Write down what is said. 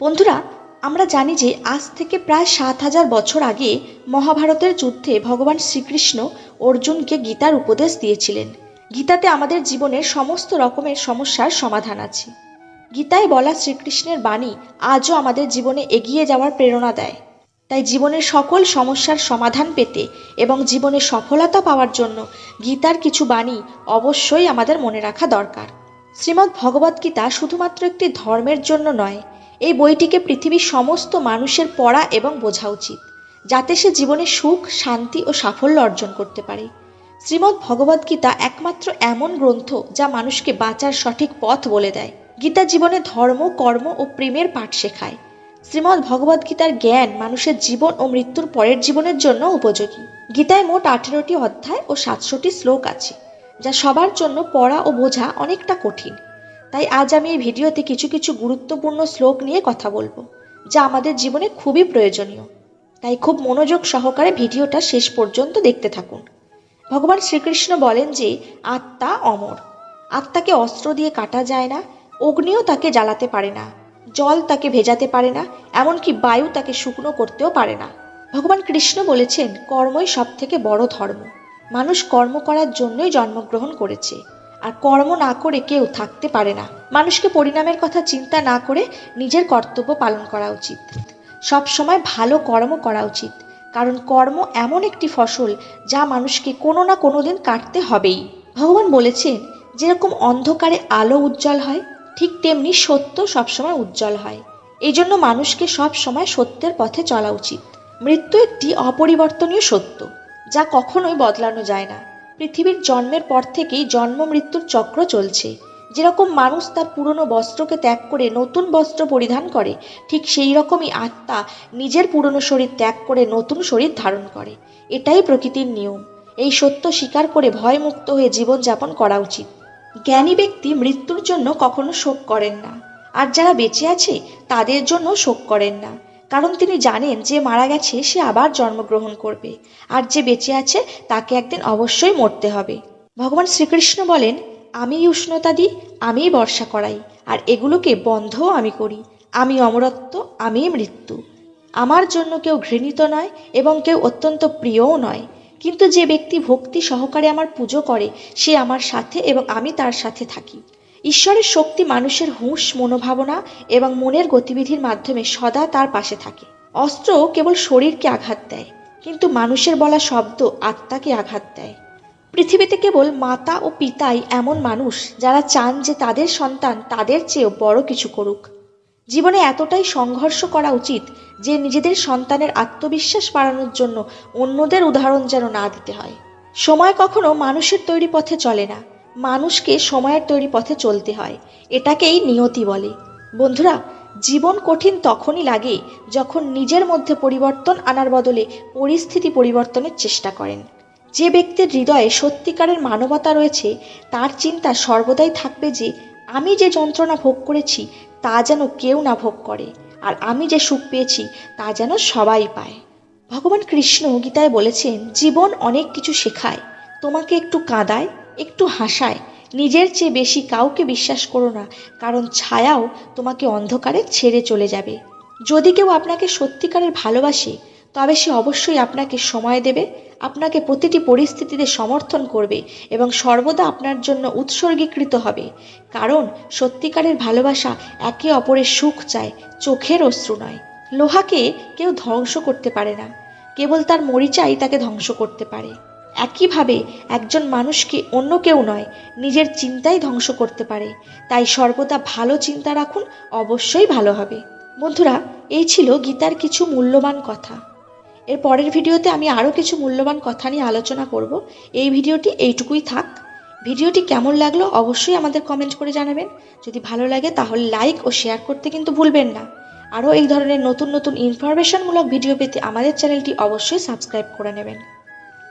বন্ধুরা, আমরা জানি যে আজ থেকে প্রায় সাত হাজার বছর আগে মহাভারতের যুদ্ধে ভগবান শ্রীকৃষ্ণ অর্জুনকে গীতার উপদেশ দিয়েছিলেন। গীতাতে আমাদের জীবনের সমস্ত রকমের সমস্যার সমাধান আছে। গীতায় বলা শ্রীকৃষ্ণের বাণী আজও আমাদের জীবনে এগিয়ে যাওয়ার প্রেরণা দেয়। তাই জীবনের সকল সমস্যার সমাধান পেতে এবং জীবনে সফলতা পাওয়ার জন্য গীতার কিছু বাণী অবশ্যই আমাদের মনে রাখা দরকার। শ্রীমদ্ ভগবদ্গীতা শুধুমাত্র একটি ধর্মের জন্য নয় এই বইটিকে পৃথিবীর সমস্ত মানুষের পড়া এবং বোঝা উচিত, যাতে সে জীবনে সুখ, শান্তি ও সাফল্য অর্জন করতে পারে। শ্রীমদ্ ভগবদ্গীতা একমাত্র এমন গ্রন্থ যা মানুষকে বাঁচার সঠিক পথ বলে দেয়। গীতা জীবনে ধর্ম, কর্ম ও প্রেমের পাঠ শেখায়। শ্রীমদ্ ভগবদ্গীতার জ্ঞান মানুষের জীবন ও মৃত্যুর পরের জীবনের জন্য উপযোগী। গীতায় মোট আঠেরোটি অধ্যায় ও সাতশোটি শ্লোক আছে, যা সবার জন্য পড়া ও বোঝা অনেকটা কঠিন। তাই আজ আমি এই ভিডিওতে কিছু কিছু গুরুত্বপূর্ণ শ্লোক নিয়ে কথা বলব, যা আমাদের জীবনে খুবই প্রয়োজনীয়। তাই খুব মনোযোগ সহকারে ভিডিওটা শেষ পর্যন্ত দেখতে থাকুন। ভগবান শ্রীকৃষ্ণ বলেন যে, আত্মা অমর। আত্মাকে অস্ত্র দিয়ে কাটা যায় না, অগ্নিও তাকে জ্বালাতে পারে না, জল তাকে ভেজাতে পারে না, এমনকি বায়ু তাকে শুকনো করতেও পারে না। ভগবান কৃষ্ণ বলেছেন, কর্মই সব থেকে বড় ধর্ম। মানুষ কর্ম করার জন্যই জন্মগ্রহণ করেছে। আর কর্ম না করে কেউ থাকতে পারে না। মানুষকে পরিণামের কথা চিন্তা না করে নিজের কর্তব্য পালন করা উচিত। সব সময় ভালো কর্ম করা উচিত। কারণ কর্ম এমন একটি ফসল যা মানুষকে কোনো না কোনো দিন কাটতে হবেই। ভগবান বলেছেন, যেরকম অন্ধকারে আলো উজ্জ্বল হয়, ঠিক তেমনি সত্য সবসময় উজ্জ্বল হয়। এই জন্য মানুষকে সব সময় সত্যের পথে চলা উচিত। মৃত্যু একটি অপরিবর্তনীয় সত্য, যা কখনোই বদলানো যায় না। পৃথিবীর জন্মের পর থেকেই জন্ম মৃত্যুর চক্র চলছে। যেরকম মানুষ তার পুরনো বস্ত্রকে ত্যাগ করে নতুন বস্ত্র পরিধান করে, ঠিক সেই রকমই আত্মা নিজের পুরনো শরীর ত্যাগ করে নতুন শরীর ধারণ করে। এটাই প্রকৃতির নিয়ম। এই সত্য স্বীকার করে ভয়মুক্ত হয়ে জীবনযাপন করা উচিত। জ্ঞানী ব্যক্তি মৃত্যুর জন্য কখনো শোক করেন না। আর যারা বেঁচে আছে, তাদের জন্য শোক করেন না। কারণ তিনি জানেন যে মারা গেছে, সে আবার জন্মগ্রহণ করবে। আর যে বেঁচে আছে, তাকে একদিন অবশ্যই মরতে হবে। ভগবান শ্রীকৃষ্ণ বলেন, আমি উষ্ণতা দিই আমিই বর্ষা করাই, আর এগুলোকে বন্ধও আমি করি। আমি অমরত্ব, আমি মৃত্যু। আমার জন্য কেউ ঘৃণিত নয় এবং কেউ অত্যন্ত প্রিয়ও নয়। কিন্তু যে ব্যক্তি ভক্তি সহকারে আমার পুজো করে, সে আমার সাথে এবং আমি তার সাথে থাকি। ঈশ্বরের শক্তি মানুষের হুঁশ, মনোভাবনা এবং মনের গতিবিধির মাধ্যমে সদা তার পাশে থাকে। অস্ত্র কেবল শরীরকে আঘাত দেয়, কিন্তু মানুষের বলা শব্দ আত্মাকে আঘাত দেয়। পৃথিবীতে কেবল মাতা ও পিতাই এমন মানুষ যারা চান যে তাদের সন্তান তাদের চেয়েও বড় কিছু করুক। জীবনে এতটাই সংঘর্ষ করা উচিত যে নিজেদের সন্তানের আত্মবিশ্বাস বাড়ানোর জন্য অন্যদের উদাহরণ যেন না দিতে হয়। সময় কখনো মানুষের তৈরি পথে চলে না। মানুষকে সময়ের তৈরি পথে চলতে হয়। এটাকেই নিয়তি বলে। বন্ধুরা, জীবন কঠিন তখনই লাগে যখন নিজের মধ্যে পরিবর্তন আনার বদলে পরিস্থিতি পরিবর্তনের চেষ্টা করেন। যে ব্যক্তির হৃদয়ে সত্যিকারের মানবতা রয়েছে, তার চিন্তা সর্বদাই থাকবে যে, আমি যে যন্ত্রণা ভোগ করেছি, তা যেন কেউ না ভোগ করে, আর আমি যে সুখ পেয়েছি, তা যেন সবাই পায়। ভগবান কৃষ্ণ গীতায় বলেছেন, জীবন অনেক কিছু শেখায়। তোমাকে একটু কাঁদায়। একটু হাসায়। নিজের চেয়ে বেশি কাউকে বিশ্বাস করো না, কারণ ছায়াও তোমাকে অন্ধকারে ছেড়ে চলে যাবে। যদি কেউ আপনাকে সত্যিকারের ভালোবাসে, তবে সে অবশ্যই আপনাকে সময় দেবে, আপনাকে প্রতিটি পরিস্থিতিতে সমর্থন করবে এবং সর্বদা আপনার জন্য উৎসর্গীকৃত হবে। কারণ সত্যিকারের ভালোবাসা একে অপরের সুখ চায়, চোখের অশ্রু নয়। লোহাকে কেউ ধ্বংস করতে পারে না। কেবল তার মরিচাই তাকে ধ্বংস করতে পারে। একইভাবে একজন মানুষকে অন্য কেউ নয়, নিজের চিন্তাই ধ্বংস করতে পারে। তাই সর্বদা ভালো চিন্তা রাখুন, অবশ্যই ভালো হবে। বন্ধুরা, এই ছিল গীতার কিছু মূল্যবান কথা। এর পরের ভিডিওতে আমি আরও কিছু মূল্যবান কথা নিয়ে আলোচনা করব। এই ভিডিওটি এইটুকুই থাক। ভিডিওটি কেমন লাগল অবশ্যই আমাদের কমেন্ট করে জানাবেন। যদি ভালো লাগে তাহলে লাইক ও শেয়ার করতে কিন্তু ভুলবেন না। আরও এই ধরনের নতুন নতুন ইনফরমেশনমূলক ভিডিও পেতে আমাদের চ্যানেলটি অবশ্যই সাবস্ক্রাইব করে নেবেন।